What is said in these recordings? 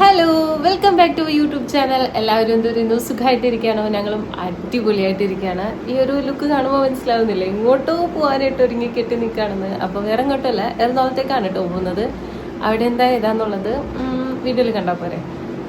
Hello welcome back to YouTube channel എല്ലാവരും എന്ത് പറയുന്നു സുഖമായിട്ടിരിക്കുകയാണോ ഞങ്ങളും അടിപൊളിയായിട്ടിരിക്കുകയാണ്. ഈ ഒരു ലുക്ക് കാണുമ്പോൾ മനസ്സിലാവുന്നില്ല. ഇങ്ങോട്ടോ പോകാനായിട്ട് ഒരുങ്ങി കെട്ടി നിൽക്കുകയാണെന്ന് അപ്പോൾ വേറെ ഇങ്ങോട്ടല്ല എറണാകുളത്തേക്കാണ് കേട്ടോ പോകുന്നത്. അവിടെ എന്താ ഏതാന്നുള്ളത് വീഡിയോയിൽ കണ്ടാൽ പോരെ.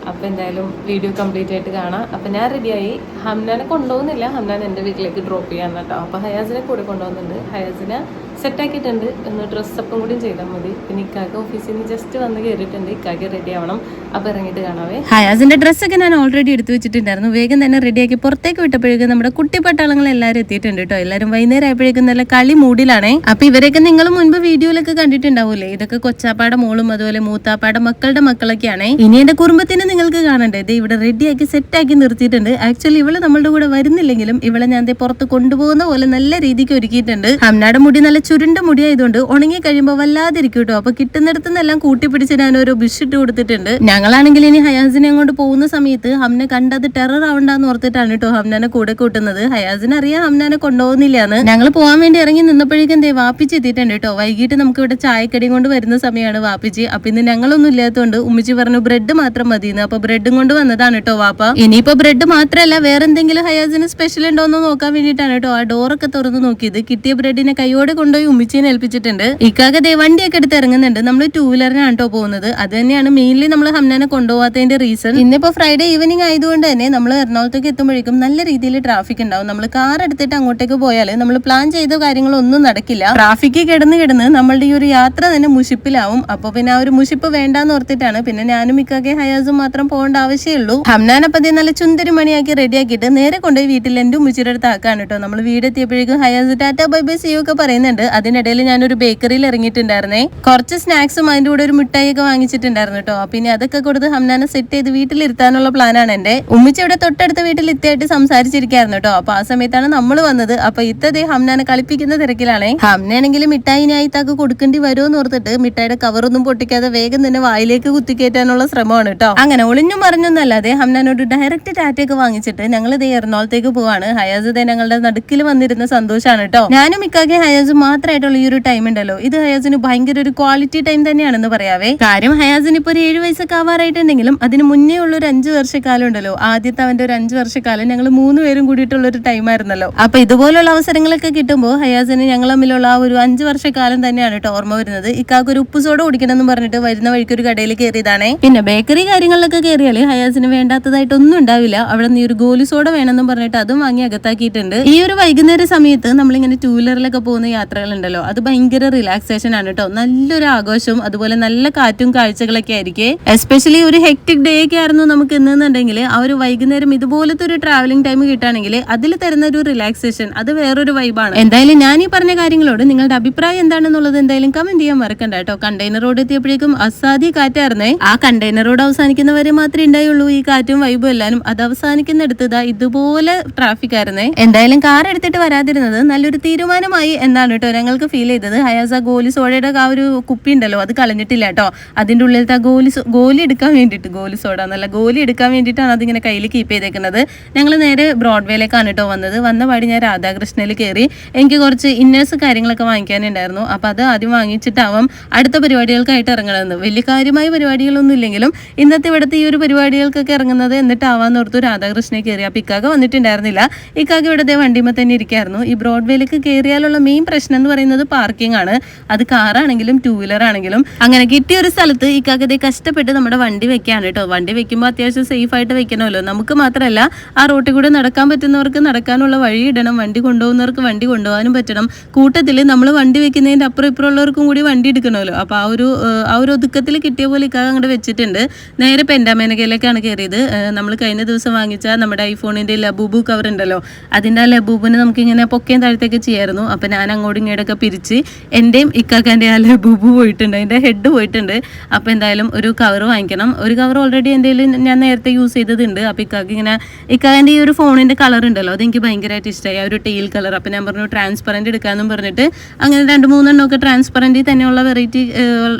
അപ്പോൾ എന്തായാലും വീഡിയോ കംപ്ലീറ്റ് ആയിട്ട് കാണാം. അപ്പോൾ ഞാൻ റെഡിയായി ഹംനാനെ കൊണ്ടുപോകുന്നില്ല. ഹംനാൻ എന്റെ വീട്ടിലേക്ക് ഡ്രോപ്പ് ചെയ്യാൻ കേട്ടോ അപ്പോൾ ഹയാസിനെ കൂടെ കൊണ്ടുപോകുന്നുണ്ട്. ഹയാസിനെ സെറ്റാക്കിയിട്ടുണ്ട്. ഒന്ന് ഡ്രസ്സപ്പും കൂടി ചെയ്താൽ മതി. പിന്നെ ഇക്കാക്ക ഓഫീസിൽ നിന്ന് ജസ്റ്റ് വന്ന് കയറിയിട്ടുണ്ട് ഇക്കാക്ക റെഡി ആവണം. അപ്പോൾ ഇറങ്ങിയിട്ട് കാണാവേ. ഹയാസിന്റെ ഡ്രസ്സൊക്കെ ഞാൻ ഓൾറെഡി എടുത്തു വെച്ചിട്ടുണ്ടായിരുന്നു. വേഗം തന്നെ റെഡിയാക്കി പുറത്തേക്ക് വിട്ടപ്പോഴേക്കും നമ്മുടെ കുട്ടി പട്ടാളങ്ങൾ എല്ലാവരും എത്തിയിട്ടുണ്ട് കേട്ടോ. എല്ലാവരും വൈകുന്നേരം ആയപ്പോഴേക്കും നല്ല കളി മൂഡിലാണേ അപ്പൊ ഇവരൊക്കെ നിങ്ങൾ മുൻപ് വീഡിയോയിലൊക്കെ കണ്ടിട്ടുണ്ടാവൂലേ ഇതൊക്കെ കൊച്ചാപ്പാടെ മോളും അതുപോലെ മൂത്താപ്പാടെ മക്കളുടെ മക്കളൊക്കെയാണേ. ഇനി എന്റെ കുടുംബത്തിന് നിങ്ങൾക്ക് കാണണ്ടേ? ഇത് ഇവിടെ റെഡിയാക്കി സെറ്റാക്കി നിർത്തിയിട്ടുണ്ട്. ആക്ച്വലി ഇവൾ നമ്മളുടെ കൂടെ വരുന്നില്ലെങ്കിലും ഇവളെ ഞാൻ പുറത്ത് കൊണ്ടുപോകുന്ന പോലെ നല്ല രീതിക്ക് ഒരുക്കിയിട്ടുണ്ട്. ഹംനാട് മുടി നല്ല ചുരുണ്ട മുടിയായതുകൊണ്ട് ഉണങ്ങി കഴിയുമ്പോൾ വല്ലാതിരിക്കും കേട്ടോ അപ്പൊ കിട്ടുന്നിടത്തുനിന്നെല്ലാം കൂട്ടിപ്പിടിച്ച് ഞാൻ ഓരോ ബിഷിട്ട് കൊടുത്തിട്ടുണ്ട്. ഞങ്ങളാണെങ്കിൽ ഇനി ഹയാസിനെ അങ്ങോട്ട് പോകുന്ന സമയത്ത് ഹംനെ കണ്ടത് ടെറർ ആവണ്ടെന്ന് ഓർത്തിട്ടാണ് കേട്ടോ ഹംനാനെ കൂടെ കൂട്ടുന്നത്. ഹയാസിന് അറിയാം ഹംനാനെ കൊണ്ടുപോകുന്നില്ലാന്ന്. ഞങ്ങൾ പോകാൻ വേണ്ടി ഇറങ്ങി നിന്നപ്പോഴേക്കും എന്തേ വാപ്പിച്ച് എത്തിയിട്ടുണ്ട് കേട്ടോ വൈകിട്ട് നമുക്ക് ഇവിടെ ചായക്കടിയും കൊണ്ട് വരുന്ന സമയമാണ് വാപ്പിച്ച്. അപ്പൊ ഇന്ന് ഞങ്ങളൊന്നും ഇല്ലാത്തതുകൊണ്ട് ഉമ്മച്ചി പറഞ്ഞു ബ്രെഡ് മാത്രം മതിയെന്ന് അപ്പൊ ബ്രെഡും കൊണ്ട് വന്നതാണ് കേട്ടോ വാപ്പ. ഇനിയിപ്പോ ബ്രെഡ് മാത്രമല്ല വേറെ എന്തെങ്കിലും ഹയാസിന് സ്പെഷ്യൽ ഉണ്ടോ എന്ന് നോക്കാൻ വേണ്ടിയിട്ടാണ് കേട്ടോ ആ ഡോറൊക്കെ തുറന്ന് നോക്കിയത്. കിട്ടിയ ബ്രെഡിനെ കൈയോടെ കൊണ്ടുപോയി ഉമ്മിച്ചീനെ ഏൽപ്പിച്ചിട്ടുണ്ട്. ഇക്കാക ദേ വണ്ടിയൊക്കെ എടുത്ത് ഇറങ്ങുന്നുണ്ട്. നമ്മൾ ടൂ വീലറിനാണ് കേട്ടോ പോകുന്നത്. അത് തന്നെയാണ് മെയിൻലി നമ്മൾ ഹംനാനെ കൊണ്ടുപോകാത്തതിന്റെ റീസൺ ഇന്നിപ്പോ ഫ്രൈഡേ ഈവനിങ് ആയതുകൊണ്ട് തന്നെ നമ്മൾ എറണാകുളത്തേക്ക് എത്തുമ്പോഴേക്കും നല്ല രീതിയിൽ ട്രാഫിക് ഉണ്ടാവും. നമ്മൾ കാർ എടുത്തിട്ട് അങ്ങോട്ടേക്ക് പോയാൽ നമ്മൾ പ്ലാൻ ചെയ്ത കാര്യങ്ങളൊന്നും നടക്കില്ല. ട്രാഫിക്ക് കിടന്ന് കിടന്ന് നമ്മളുടെ ഈ ഒരു യാത്ര തന്നെ മുഷിപ്പിലാവും. അപ്പൊ പിന്നെ ആ ഒരു മുഷിപ്പ് വേണ്ടാന്ന് ഓർത്തിട്ടാണ് പിന്നെ ഞാനും ഇക്കാക്കെ ഹയാസും മാത്രം പോകേണ്ട ആവശ്യമുള്ളൂ ഹംനാൻ നല്ല ചുന്തരി മണിയാക്കി റെഡിയാക്കിയിട്ട് നേരെ കൊണ്ടുപോയി വീട്ടിൽ എന്റെ ഉമ്മച്ചിയുടെ അടുത്ത് ആക്കാണ് കേട്ടോ നമ്മൾ വീടെത്തിയപ്പോഴേക്കും ഹയാസ് ടാറ്റ ബൈ ബൈ സിയോ ഒക്കെ പറയുന്നുണ്ട്. അതിനിടയിൽ ഞാനൊരു ബേക്കറിയിൽ ഇറങ്ങിയിട്ടുണ്ടായിരുന്നേ. കുറച്ച് സ്നാക്സും അതിന്റെ കൂടെ ഒരു മിഠായി ഒക്കെ വാങ്ങിച്ചിട്ടുണ്ടായിരുന്നു കേട്ടോ പിന്നെ അതൊക്കെ കൊടുത്ത് ഹംനാനെ സെറ്റ് ചെയ്ത് വീട്ടിലിരുത്താനുള്ള പ്ലാനാണ് എന്റെ ഉമ്മിച്ച ഇവിടെ തൊട്ടടുത്ത വീട്ടിൽ ഇത്തയായിട്ട് സംസാരിച്ചിരിക്കായിരുന്നു കേട്ടോ അപ്പൊ ആ സമയത്താണ് നമ്മൾ വന്നത്. അപ്പൊ ഇത്തതേ ഹംനാനെ കളിപ്പിക്കുന്ന തിരക്കിലാണേ. ഹംനാണെങ്കിൽ മിഠായിനായി താക്ക് കൊടുക്കേണ്ടി വരുമെന്ന് ഓർത്തിട്ട് മിഠായിയുടെ കവറൊന്നും പൊട്ടിക്കാതെ വേഗം തന്നെ വായിലേക്ക് കുത്തിക്കയറ്റാനുള്ള ശ്രമമാണ് കേട്ടോ അങ്ങനെ ഒളിഞ്ഞും പറഞ്ഞൊന്നല്ലാതെ ഹംനാനോട് ഡയറക്റ്റ് ടാറ്റയൊക്കെ വാങ്ങിച്ചിട്ട് ഞങ്ങൾ ഇതേ എറണാകുളത്തേക്ക് പോവാണ്. ഹയാസ് ഞങ്ങളുടെ നടുക്കിൽ വന്നിരുന്ന സന്തോഷമാണ് കേട്ടോ ഞാനും ഇക്കാകെ ഹയാസും മാത്രമായിട്ടുള്ള ഈ ഒരു ടൈം ഉണ്ടല്ലോ. ഇത് ഹയാസിന് ഭയങ്കര ഒരു ക്വാളിറ്റി ടൈം തന്നെയാണെന്ന് പറയാവേ. കാര്യം ഹയാസിന് ഇപ്പൊ ഒരു ഏഴ് വയസ്സൊക്കെ ആവാറായിട്ടുണ്ടെങ്കിലും അതിന് മുന്നേ ഉള്ള ഒരു അഞ്ചു വർഷക്കാലം ഉണ്ടല്ലോ. ആദ്യത്തെ അവന്റെ ഒരു അഞ്ചു വർഷക്കാലം ഞങ്ങൾ മൂന്ന് പേരും കൂടിയിട്ടുള്ള ഒരു ടൈം ആയിരുന്നല്ലോ. അപ്പൊ ഇതുപോലുള്ള അവസരങ്ങളൊക്കെ കിട്ടുമ്പോൾ ഹയാസിന് ഞങ്ങൾ തമ്മിലുള്ള ആ ഒരു അഞ്ചു വർഷക്കാലം തന്നെയാണ് കേട്ടോ ഓർമ്മ വരുന്നത്. ഇക്കാക്ക് ഒരു ഉപ്പ് സോഡ കുടിക്കണം എന്ന് പറഞ്ഞിട്ട് വരുന്ന വഴിക്ക് ഒരു കടയിൽ കയറിയതാണേ. പിന്നെ ബേക്കറി കാര്യങ്ങളിലൊക്കെ കയറിയാൽ ഹയാസിന് വേണ്ടാത്തതായിട്ടൊന്നും ഉണ്ടാവില്ല. അവിടെ നീ ഒരു ഗോലി സോഡ വേണമെന്നും പറഞ്ഞിട്ട് അതും വാങ്ങി അകത്താക്കിയിട്ടുണ്ട്. ഈ ഒരു വൈകുന്നേര സമയത്ത് നമ്മളിങ്ങനെ ടൂ വീലറിലൊക്കെ പോകുന്ന യാത്രകളുണ്ടല്ലോ അത് ഭയങ്കര റിലാക്സേഷൻ ആണ് കേട്ടോ നല്ലൊരു ആഘോഷവും അതുപോലെ നല്ല കാറ്റും കാഴ്ചകളൊക്കെ ആയിരിക്കും. എസ്പെഷ്യലി ഒരു ഹെക്ടിക് ഡേ ഒക്കെ ആയിരുന്നു നമുക്ക് ഇന്നുണ്ടെങ്കിൽ ആ ഒരു വൈകുന്നേരം ഇതുപോലത്തെ ഒരു ട്രാവലിംഗ് ടൈം കിട്ടുകയാണെങ്കിൽ അതിൽ തരുന്ന ഒരു റിലാക്സേഷൻ അത് വേറൊരു വൈബാണ് എന്തായാലും ഞാൻ ഈ പറഞ്ഞ കാര്യങ്ങളോട് നിങ്ങളുടെ അഭിപ്രായം എന്താണെന്നുള്ളത് എന്തായാലും കമന്റ് ചെയ്യാൻ മറക്കണ്ട കേട്ടോ കണ്ടെയ്നർ റോഡ് എത്തിയപ്പോഴേക്കും അസാധ്യ കാറ്റായിരുന്നേ. ആ കണ്ടെയ്നർ റോഡ് അവസാനിക്കുന്നവരെ മാത്രമേ ഉണ്ടായുള്ളൂ. ഈ കാറ്റും വൈബും എല്ലാവരും അത് അവസാനിക്കുന്നിടത്തതാ ഇതാ ഇതുപോലെ ട്രാഫിക് ആയിരുന്നേ. എന്തായാലും കാർ എടുത്തിട്ട് വരാതിരുന്നത് നല്ലൊരു തീരുമാനമായി എന്നാണ് കേട്ടോ ഞങ്ങൾക്ക് ഫീൽ ചെയ്തത്. ഹയാസ ഗോലി സോഡയുടെ ആ ഒരു കുപ്പി ഉണ്ടല്ലോ അത് കളഞ്ഞിട്ടില്ല കേട്ടോ. അതിന്റെ ഉള്ളിലത്തെ ആ ഗോലി ഗോലി എടുക്കാൻ വേണ്ടിയിട്ട് ഗോലി സോഡ എന്നല്ല ഗോലി എടുക്കാൻ വേണ്ടിയിട്ടാണ് അതിങ്ങനെ കയ്യിൽ കീപ്പ് ചെയ്തേക്കുന്നത്. ഞങ്ങൾ നേരെ ബ്രോഡ്വേയിലേക്കാണ് കേട്ടോ വന്നത്. വന്ന പാടി ഞാൻ രാധാകൃഷ്ണയിൽ കയറി. എനിക്ക് കുറച്ച് ഇന്നേഴ്സ് കാര്യങ്ങളൊക്കെ വാങ്ങിക്കാനുണ്ടായിരുന്നു. അപ്പോൾ അത് ആദ്യം വാങ്ങിച്ചിട്ടാവും അടുത്ത പരിപാടികൾക്കായിട്ട് ഇറങ്ങണമെന്ന് വലിയ കാര്യമായ പരിപാടികളൊന്നും ഇല്ലെങ്കിലും ഇന്നത്തെ ഇവിടുത്തെ ഈ ഒരു പരിപാടികൾക്കൊക്കെ ഇറങ്ങുന്നത് എന്നിട്ടാവാന്ന് ഓർത്തു രാധാകൃഷ്ണനെ കയറി. അപ്പോൾ ഇക്കാക്ക വന്നിട്ടുണ്ടായിരുന്നില്ല. ഇക്കാക്ക ഇവിടുത്തെ വണ്ടിമ തന്നെ ഇരിക്കായിരുന്നു. ഈ ബ്രോഡ്വേയിലേക്ക് കയറിയാലുള്ള മെയിൻ പ്രശ്നം എന്ന് പറയുന്നത് പാർക്കിംഗ് ആണ്. അത് കാറാണെങ്കിലും ടൂ വീലർ ആണെങ്കിലും. അങ്ങനെ കിട്ടിയ ഒരു സ്ഥലത്ത് ഇക്കാക്കതെ കഷ്ടപ്പെട്ട് നമ്മുടെ വണ്ടി വെക്കാണ് കേട്ടോ. വണ്ടി വെക്കുമ്പോൾ അത്യാവശ്യം സേഫ് ആയിട്ട് വെക്കണമല്ലോ. നമുക്ക് മാത്രമല്ല ആ റോട്ടിൽ കൂടെ നടക്കാൻ പറ്റുന്നവർക്ക് നടക്കാനുള്ള വഴി ഇടണം വണ്ടി കൊണ്ടുപോകുന്നവർക്ക് വണ്ടി കൊണ്ടുപോകാനും പറ്റണം. കൂട്ടത്തിൽ നമ്മൾ വണ്ടി വെക്കുന്നതിന്റെ അപ്പുറം ഇപ്പുറം ഉള്ളവർക്കും കൂടി വണ്ടി എടുക്കണമല്ലോ. അപ്പോൾ ആ ഒരു ആ ഒരു ഒതുക്കത്തിൽ കിട്ടിയ പോലെ ഇക്കാക്ക അങ്ങോട്ട് വെച്ചിട്ടുണ്ട്. നേരെ പെൻഡാമേനകയിലേക്കാണ് കയറിയത്. നമ്മൾ കഴിഞ്ഞ ദിവസം വാങ്ങിച്ച നമ്മുടെ ഐഫോണിന്റെ ലബൂബു കവർ ഉണ്ടല്ലോ. അതിന്റെ ആ ലബൂബിന് നമുക്കിങ്ങനെ പൊക്കയും താഴത്തേക്ക് ചെയ്യായിരുന്നു. അപ്പോൾ ഞാൻ അങ്ങോട്ടും ഇങ്ങോട്ടൊക്കെ പിരിച്ച് എന്റെയും ഇക്കാക്കാന്റെ ആ ബുബു പോയിട്ടുണ്ട്. അതിന്റെ ഹെഡ് പോയിട്ടുണ്ട്. അപ്പോൾ എന്തായാലും ഒരു കവർ വാങ്ങിക്കണം. ഒരു കവർ ഓൾറെഡി എന്റെ ഞാൻ നേരത്തെ യൂസ് ചെയ്തതുണ്ട്. അപ്പോൾ ഇക്കാക്ക് ഇങ്ങനെ ഇക്കാന്റെ ഈ ഒരു ഫോണിന്റെ കളർ ഉണ്ടല്ലോ അതെനിക്ക് ഭയങ്കരമായിട്ട് ഇഷ്ടമായി ആ ഒരു ടെയിൽ കളർ അപ്പോൾ ഞാൻ പറഞ്ഞു ട്രാൻസ്പെറന്റ് എടുക്കാമെന്നും പറഞ്ഞിട്ട് അങ്ങനെ രണ്ട് മൂന്നെണ്ണമൊക്കെ ട്രാൻസ്പെറന്റ് തന്നെയുള്ള വെറൈറ്റി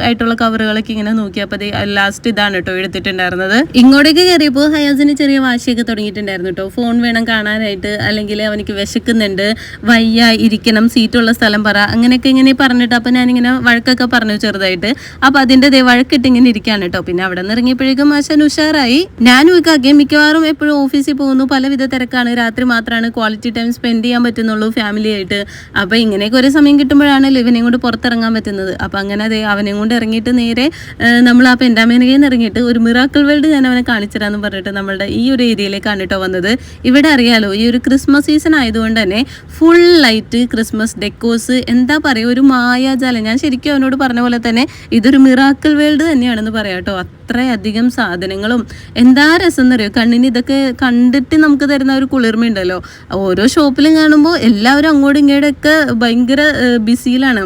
ആയിട്ടുള്ള കവറുകളൊക്കെ ഇങ്ങനെ നോക്കി. അപ്പോൾ ലാസ്റ്റ് ഇതാണ് കേട്ടോ എടുത്തിട്ടുണ്ടായിരുന്നത്. ഇങ്ങോട്ടേക്ക് കയറിയപ്പോൾ ഹയാസിന് ചെറിയ വാശിയൊക്കെ തുടങ്ങിയിട്ടുണ്ടായിരുന്നു കേട്ടോ ഫോൺ വേണം കാണാനായിട്ട് അല്ലെങ്കിൽ അവനിക്ക് വിശക്കുന്നുണ്ട്. വയ്യ ഇരിക്കണം സീറ്റുള്ള സ്ഥലം പറ അങ്ങനെയൊക്കെ ഇങ്ങനെ പറഞ്ഞിട്ട് അപ്പം ഞാനിങ്ങനെ വഴക്കൊക്കെ പറഞ്ഞു ചെറുതായിട്ട്. അപ്പം അതിന്റെ ദേ വഴക്കിട്ട് ഇങ്ങനെ ഇരിക്കുകയാണ് കേട്ടോ പിന്നെ അവിടെ നിന്ന് ഇറങ്ങിയപ്പോഴേക്കും മാഷൻ ഉഷാറായി. ഞാനും ഇക്കാക്കെ മിക്കവാറും എപ്പോഴും ഓഫീസിൽ പോകുന്നു. പലവിധ തിരക്കാണ്. രാത്രി മാത്രമാണ് ക്വാളിറ്റി ടൈം സ്പെൻഡ് ചെയ്യാൻ പറ്റുന്നുള്ളൂ ഫാമിലി ആയിട്ട്. അപ്പം ഇങ്ങനെയൊക്കെ ഒരു സമയം കിട്ടുമ്പോഴാണല്ലോ ഇവനെയും കൊണ്ട് പുറത്തിറങ്ങാൻ പറ്റുന്നത്. അപ്പം അങ്ങനെ അതെ അവനെയും കൊണ്ട് ഇറങ്ങിയിട്ട് നേരെ നമ്മൾ ആ പെൻഡാമേനകയിൽ ഇറങ്ങിയിട്ട് ഒരു മിറാക്കിൾ വേൾഡ് ഞാൻ അവനെ കാണിച്ചിരാന്ന് പറഞ്ഞിട്ട് നമ്മളുടെ ഈ ഒരു ഏരിയയിലേക്കാണ് കേട്ടോ വന്നത്. ഇവിടെ അറിയാലോ ഈ ഒരു ക്രിസ്മസ് സീസൺ ആയതുകൊണ്ട് തന്നെ ഫുൾ ലൈറ്റ് ക്രിസ്മസ് ഡെക്കോസ് എന്താ പറയുക ഒരു മായാജാലം. ഞാൻ ശരിക്കും അവനോട് പറഞ്ഞ പോലെ തന്നെ ഇതൊരു മിറാക്കിൾ വേൾഡ് തന്നെയാണെന്ന് പറയാം കേട്ടോ. അത്രയധികം സാധനങ്ങളും. എന്താ രസം എന്നറിയോ കണ്ണിന് ഇതൊക്കെ കണ്ടിട്ട് നമുക്ക് തരുന്ന ഒരു കുളിർമയുണ്ടല്ലോ. ഓരോ ഷോപ്പിലും കാണുമ്പോൾ എല്ലാവരും അങ്ങോട്ടും ഇങ്ങോട്ടൊക്കെ ഭയങ്കര ബിസിയിലാണ്.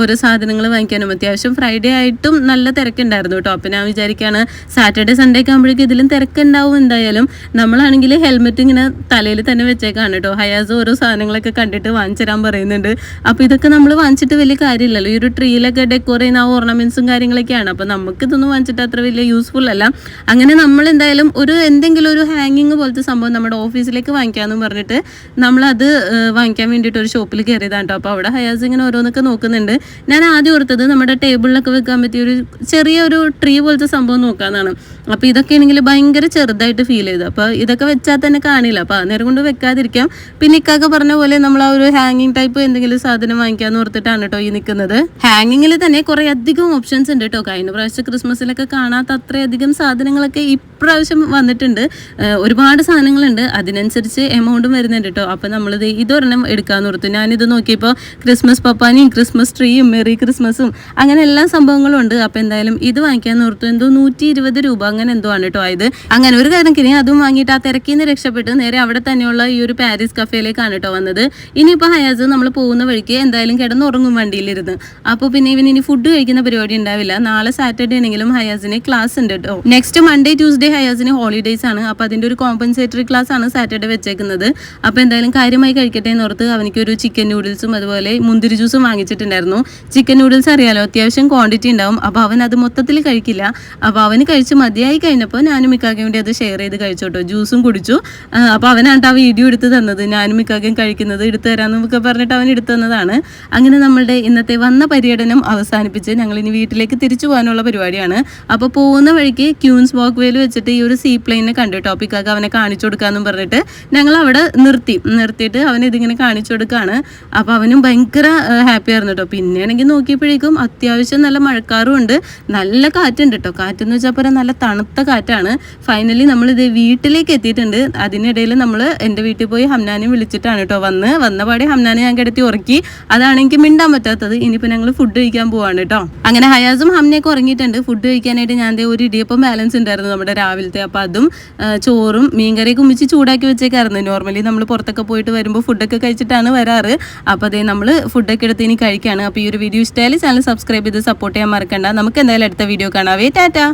ഓരോ സാധനങ്ങൾ വാങ്ങിക്കാനും. അത്യാവശ്യം ഫ്രൈഡേ ആയിട്ടും നല്ല തിരക്കുണ്ടായിരുന്നു കേട്ടോ. അപ്പം ഞാൻ വിചാരിക്കുകയാണ് സാറ്റർഡേ സൺഡേ ഒക്കെ ആകുമ്പോഴേക്കും ഇതിലും തിരക്കുണ്ടാവും എന്തായാലും. നമ്മളാണെങ്കിൽ ഹെൽമെറ്റ് ഇങ്ങനെ തലയിൽ തന്നെ വെച്ചേക്കാണ് കേട്ടോ. ഹയാസ് ഓരോ സാധനങ്ങളൊക്കെ കണ്ടിട്ട് വാങ്ങിച്ചു തരാൻ പറയുന്നുണ്ട്. അപ്പോൾ ഇതൊക്കെ നമ്മൾ വാങ്ങിച്ചിട്ട് വലിയ കാര്യമില്ലല്ലോ. ഈ ഒരു ട്രീയിലൊക്കെ ഡെക്കോർ ചെയ്യുന്ന ആ കാര്യങ്ങളൊക്കെയാണ്. അപ്പോൾ നമുക്ക് ഇതൊന്നും വാങ്ങിച്ചിട്ട് അത്ര വലിയ യൂസ്ഫുൾ അല്ല. അങ്ങനെ നമ്മൾ എന്തായാലും ഒരു എന്തെങ്കിലും ഒരു ഹാങ്ങിങ് പോലത്തെ സംഭവം നമ്മുടെ ഓഫീസിലേക്ക് വാങ്ങിക്കാമെന്ന് പറഞ്ഞിട്ട് നമ്മളത് വാങ്ങിക്കാൻ വേണ്ടിയിട്ട് ഒരു ഷോപ്പിൽ കയറിയതാണ് കേട്ടോ അപ്പോൾ അവിടെ ഹയാസ് ഇങ്ങനെ ഓരോന്നൊക്കെ നോക്കുന്നുണ്ട്. ഞാൻ ആദ്യം ഓർത്തത് നമ്മുടെ ടേബിളിലൊക്കെ വെക്കാൻ പറ്റിയ ഒരു ചെറിയ ഒരു ട്രീ പോലത്തെ സംഭവം നോക്കാന്നാണ്. അപ്പോൾ ഇതൊക്കെ ആണെങ്കിൽ ഭയങ്കര ചെറുതായിട്ട് ഫീൽ ചെയ്തു. അപ്പോൾ ഇതൊക്കെ വെച്ചാൽ തന്നെ കാണില്ല. അപ്പോൾ അന്നേരം കൊണ്ട് വെക്കാതിരിക്കാം. പിന്നെ ഇക്കാക്ക പറഞ്ഞ പോലെ നമ്മൾ ആ ഒരു ഹാങ്ങിങ് ടൈപ്പ് എന്തെങ്കിലും സാധനം വാങ്ങിക്കാന്ന് ഓർത്തിട്ടാണ് കേട്ടോ ഈ നിൽക്കുന്നത് ഹാങ്ങിങ്ങിൽ തന്നെ കുറെ അധികം ഓപ്ഷൻസ് ഉണ്ട് കേട്ടോ കഴിഞ്ഞ പ്രാവശ്യം ക്രിസ്മസിലൊക്കെ കാണാത്ത അത്രയധികം സാധനങ്ങളൊക്കെ ഇപ്രാവശ്യം വന്നിട്ടുണ്ട്. ഒരുപാട് സാധനങ്ങളുണ്ട്. അതിനനുസരിച്ച് എമൗണ്ടും വരുന്നുണ്ട് കേട്ടോ അപ്പോൾ നമ്മളിത് ഇതൊരെണ്ണം എടുക്കാന്ന് ഓർത്തു. ഞാനിത് നോക്കിയപ്പോൾ ക്രിസ്മസ് പപ്പാനിയും ക്രിസ്മസ് ട്രീയും മെറി ക്രിസ്മസും അങ്ങനെ എല്ലാ സംഭവങ്ങളും ഉണ്ട്. അപ്പോൾ എന്തായാലും ഇത് വാങ്ങിക്കാന്ന് ഓർത്തു. എന്തോ നൂറ്റി ഇരുപത് രൂപ അങ്ങനെ എന്തോ ആണ് കേട്ടോ ആയത് അങ്ങനെ ഒരു കിരി അതും വാങ്ങിയിട്ട് ആ തിരക്കിൽ നിന്ന് രക്ഷപ്പെട്ട്. നേരെ അവിടെ തന്നെയുള്ള ഈ ഒരു പാരീസ് കഫേയിലേക്കാണ് കേട്ടോ വന്നത്. ഇനിയിപ്പോൾ ഹയാസ് നമ്മൾ പോകുന്ന വഴിക്ക് എന്തായാലും കിടന്നുറങ്ങും വണ്ടിയിലിരുന്ന്. അപ്പോൾ പിന്നെ ഇവൻ ഇനി ഫുഡ് കഴിക്കുന്ന പരിപാടി ഉണ്ടാവില്ല. നാളെ സാറ്റർഡേ ആണെങ്കിലും ഹയാസിന് ക്ലാസ് ഉണ്ട് കേട്ടോ നെക്സ്റ്റ് മൺഡേ ട്യൂസ്ഡേ ഹയാസിന് ഹോളിഡേയ്സ് ആണ്. അപ്പോൾ അതിന്റെ ഒരു കോമ്പൻസേറ്ററി ക്ലാസ് ആണ് സാറ്റർഡേ വെച്ചേക്കുന്നത്. അപ്പോൾ എന്തായാലും കാര്യമായി കഴിക്കട്ടെ എന്ന് ഓർത്ത് അവനിക്ക് ഒരു ചിക്കൻ നൂഡിൽസും അതുപോലെ മുന്തിരി ജ്യൂസും വാങ്ങിച്ചിട്ടുണ്ടായിരുന്നു. ചിക്കൻ നൂഡിൽസ് അറിയാലോ അത്യാവശ്യം ക്വാണ്ടിറ്റി ഉണ്ടാവും. അപ്പോൾ അവൻ അത് മൊത്തത്തിൽ കഴിക്കില്ല. അപ്പോൾ അവന് കഴിച്ച് മതിയായി കഴിഞ്ഞപ്പോൾ ഞാനും മിക്കാക്കും വേണ്ടി അത് ഷെയർ ചെയ്ത് കഴിച്ചു കേട്ടോ ജ്യൂസും കുടിച്ചു. അപ്പോൾ അവനാണ് ആ വീഡിയോ എടുത്ത് തന്നത്. ഞാനും മിക്കാക്കും കഴിക്കുന്നത് എടുത്തു തരാമെന്നൊക്കെ പറഞ്ഞിട്ട് അവൻ എടുത്തു തന്നതാണ് അങ്ങനെ നമ്മളുടെ ഇന്നത്തെ വന്ന പര്യടനം അവസാനിപ്പിച്ച് ഞങ്ങൾ ഇനി വീട്ടിലേക്ക് തിരിച്ചു പോകാനുള്ള പരിപാടിയാണ്. അപ്പോൾ പോകുന്ന വഴിക്ക് ക്യൂൻസ് വാക്ക് വേയിൽ വെച്ചിട്ട് ഈ ഒരു സീ പ്ലെയിനെ കണ്ടു ടോപ്പിക് ആക്കി അവനെ കാണിച്ചു കൊടുക്കാമെന്നും പറഞ്ഞിട്ട് ഞങ്ങൾ അവിടെ നിർത്തി. നിർത്തിയിട്ട് അവൻ ഇതിങ്ങനെ കാണിച്ചു കൊടുക്കുകയാണ് അപ്പോൾ അവനും ഭയങ്കര ഹാപ്പി ആയിരുന്നു കേട്ടോ പിന്നെയാണെങ്കിൽ നോക്കിയപ്പോഴേക്കും അത്യാവശ്യം നല്ല മഴക്കാറും ഉണ്ട്. നല്ല കാറ്റുണ്ട് കേട്ടോ കാറ്റെന്ന് വെച്ചാൽ പോലെ നല്ല തണുത്ത കാറ്റാണ്. ഫൈനലി നമ്മൾ നമ്മളിത് വീട്ടിലേക്ക് എത്തിയിട്ടുണ്ട്. അതിനിടയിൽ നമ്മൾ എന്റെ വീട്ടിൽ പോയി ഹംനാനെ വിളിച്ചിട്ടാണ് കേട്ടോ വന്ന്. വന്ന പാടി ഹംനാനെ ഞാൻ കിടത്തി ഉറക്കി. അതാണ് എനിക്ക് മിണ്ടാൻ പറ്റാത്തത്. ഇനിയിപ്പോൾ ഞങ്ങൾ ഫുഡ് കഴിക്കാൻ പോവാണ് കേട്ടോ അങ്ങനെ ഹയാസും ഹംനയൊക്കെ ഉറങ്ങിയിട്ടുണ്ട്. ഫുഡ് കഴിക്കാനായിട്ട് ഞാൻ ഒരു ഇടിയപ്പം ബാലൻസ് ഉണ്ടായിരുന്നു നമ്മുടെ രാവിലത്തെ. അപ്പോൾ അതും ചോറും മീൻകറിയൊക്കെ ഉമ്മിച്ച് ചൂടാക്കി വെച്ചേക്കായിരുന്നു. നോർമലി നമ്മൾ പുറത്തൊക്കെ പോയിട്ട് വരുമ്പോൾ ഫുഡൊക്കെ കഴിച്ചിട്ടാണ് വരാറ്. അപ്പോൾ അതേ നമ്മൾ ഫുഡൊക്കെ എടുത്ത് ഇനി കഴിക്കുകയാണ് അപ്പോൾ ഈ ഒരു വീഡിയോ ഇഷ്ടമായാലും ചാനൽ സബ്സ്ക്രൈബ് ചെയ്ത് സപ്പോർട്ട് ചെയ്യാൻ മറക്കണ്ട. നമുക്ക് എന്തായാലും അടുത്ത വീഡിയോ കാണാവേ. ടാറ്റാ!